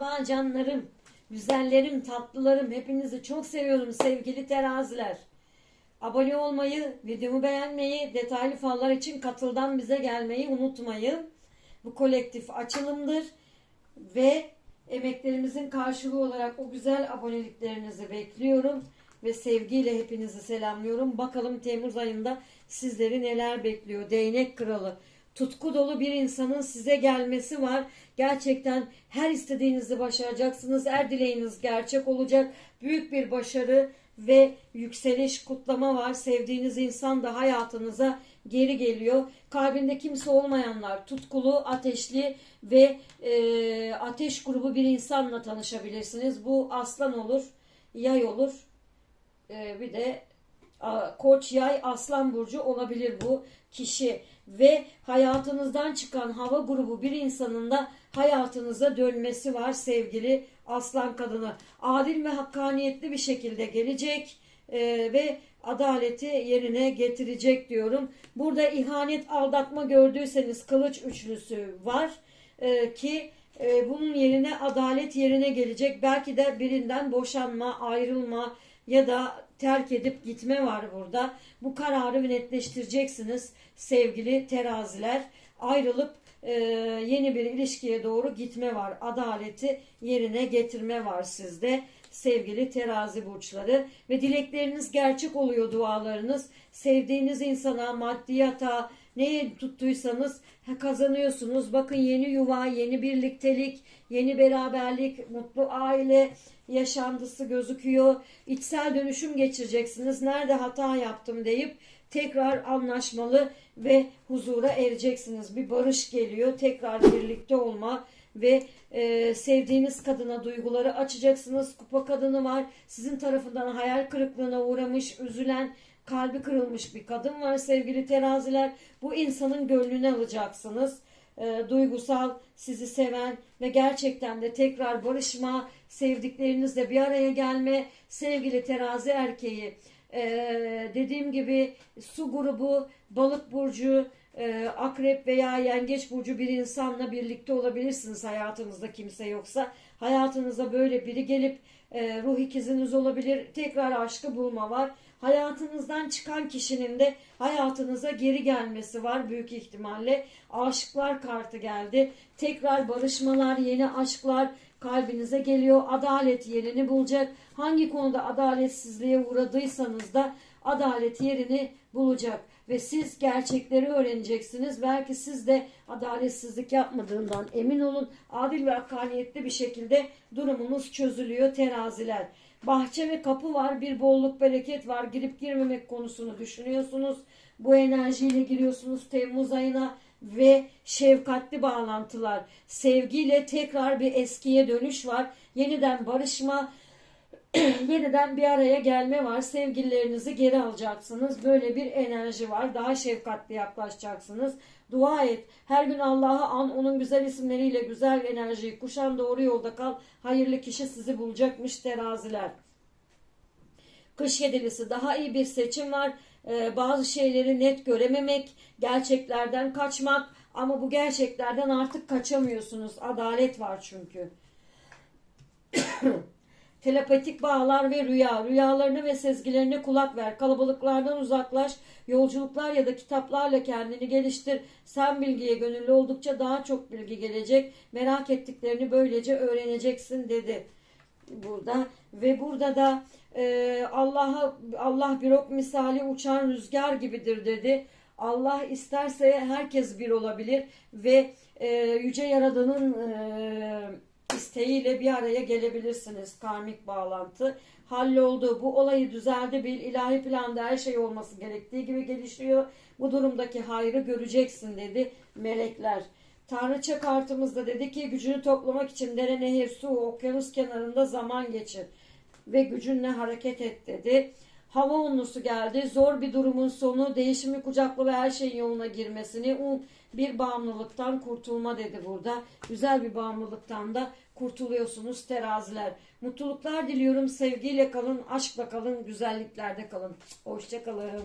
Merhaba canlarım, güzellerim, tatlılarım. Hepinizi çok seviyorum sevgili teraziler. Abone olmayı, videomu beğenmeyi, detaylı fallar için katıldan bize gelmeyi unutmayın. Bu kolektif açılımdır ve emeklerimizin karşılığı olarak o güzel aboneliklerinizi bekliyorum ve sevgiyle hepinizi selamlıyorum. Bakalım Temmuz ayında sizleri neler bekliyor. Değnek kralı. Tutku dolu bir insanın size gelmesi var. Gerçekten her istediğinizi başaracaksınız. Her dileğiniz gerçek olacak. Büyük bir başarı ve yükseliş kutlama var. Sevdiğiniz insan da hayatınıza geri geliyor. Kalbinde kimse olmayanlar tutkulu, ateşli ve e, ateş grubu bir insanla tanışabilirsiniz. Bu aslan olur, yay olur. E, bir de koç, yay, aslan burcu olabilir bu kişi. Ve hayatınızdan çıkan hava grubu bir insanın da hayatınıza dönmesi var sevgili aslan kadını. Adil ve hakkaniyetli bir şekilde gelecek e, ve adaleti yerine getirecek diyorum. Burada ihanet, aldatma gördüyseniz kılıç üçlüsü var e, ki e, bunun yerine adalet yerine gelecek. Belki de birinden boşanma, ayrılma ya da terk edip gitme var burada. Bu kararı netleştireceksiniz sevgili teraziler. Ayrılıp e, yeni bir ilişkiye doğru gitme var. Adaleti yerine getirme var sizde sevgili terazi burçları. Ve dilekleriniz gerçek oluyor dualarınız. Sevdiğiniz insana maddiyata neye tuttuysanız kazanıyorsunuz. Bakın yeni yuva, yeni birliktelik, yeni beraberlik, mutlu aile yaşantısı gözüküyor. İçsel dönüşüm geçireceksiniz. Nerede hata yaptım deyip tekrar anlaşmalı ve huzura ereceksiniz. Bir barış geliyor. Tekrar birlikte olma ve e, sevdiğiniz kadına duyguları açacaksınız. Kupa kadını var. Sizin tarafından hayal kırıklığına uğramış, üzülen, kalbi kırılmış bir kadın var sevgili teraziler. Bu insanın gönlünü alacaksınız. E, duygusal, sizi seven ve gerçekten de tekrar barışma, sevdiklerinizle bir araya gelme sevgili terazi erkeği. E, dediğim gibi su grubu, balık burcu, e, akrep veya yengeç burcu bir insanla birlikte olabilirsiniz hayatınızda kimse yoksa. Hayatınıza böyle biri gelip e, ruh ikiziniz olabilir. Tekrar aşkı bulma var. Hayatınızdan çıkan kişinin de hayatınıza geri gelmesi var büyük ihtimalle. Aşıklar kartı geldi. Tekrar barışmalar, yeni aşklar kalbinize geliyor. Adalet yerini bulacak. Hangi konuda adaletsizliğe uğradıysanız da adalet yerini bulacak ve siz gerçekleri öğreneceksiniz. Belki siz de adaletsizlik yapmadığından emin olun. Adil ve hakkaniyetli bir şekilde durumunuz çözülüyor teraziler. Bahçe ve kapı var, bir bolluk bereket var. Girip girmemek konusunu düşünüyorsunuz. Bu enerjiyle giriyorsunuz Temmuz ayına ve şefkatli bağlantılar. Sevgiyle tekrar bir eskiye dönüş var. Yeniden barışma, yeniden bir araya gelme var. Sevgililerinizi geri alacaksınız. Böyle bir enerji var. Daha şefkatli yaklaşacaksınız. Dua et. Her gün Allah'ı an. Onun güzel isimleriyle güzel enerjiyi kuşan doğru yolda kal. Hayırlı kişi sizi bulacakmış teraziler. Kış yedilisi daha iyi bir seçim var. Ee, bazı şeyleri net görememek, gerçeklerden kaçmak ama bu gerçeklerden artık kaçamıyorsunuz. Adalet var çünkü. Telepatik bağlar ve rüya. Rüyalarına ve sezgilerine kulak ver. Kalabalıklardan uzaklaş. Yolculuklar ya da kitaplarla kendini geliştir. Sen bilgiye gönüllü oldukça daha çok bilgi gelecek. Merak ettiklerini böylece öğreneceksin dedi burada ve burada da e, Allah'a Allah bir ok misali uçan rüzgar gibidir dedi. Allah isterse herkes bir olabilir ve e, yüce yaradanın e, isteğiyle bir araya gelebilirsiniz karmik bağlantı. Halloldu. Bu olayı düzeldi. Bir ilahi planda her şey olması gerektiği gibi gelişiyor. Bu durumdaki hayrı göreceksin dedi melekler. Tanrıça kartımızda dedi ki gücünü toplamak için dere, nehir, su, okyanus kenarında zaman geçir ve gücünle hareket et dedi. Hava unlusu geldi. Zor bir durumun sonu, değişimi kucaklı ve her şeyin yoluna girmesini, um, bir bağımlılıktan kurtulma dedi burada. Güzel bir bağımlılıktan da kurtuluyorsunuz teraziler. Mutluluklar diliyorum. Sevgiyle kalın, aşkla kalın, güzelliklerde kalın. Hoşçakalın.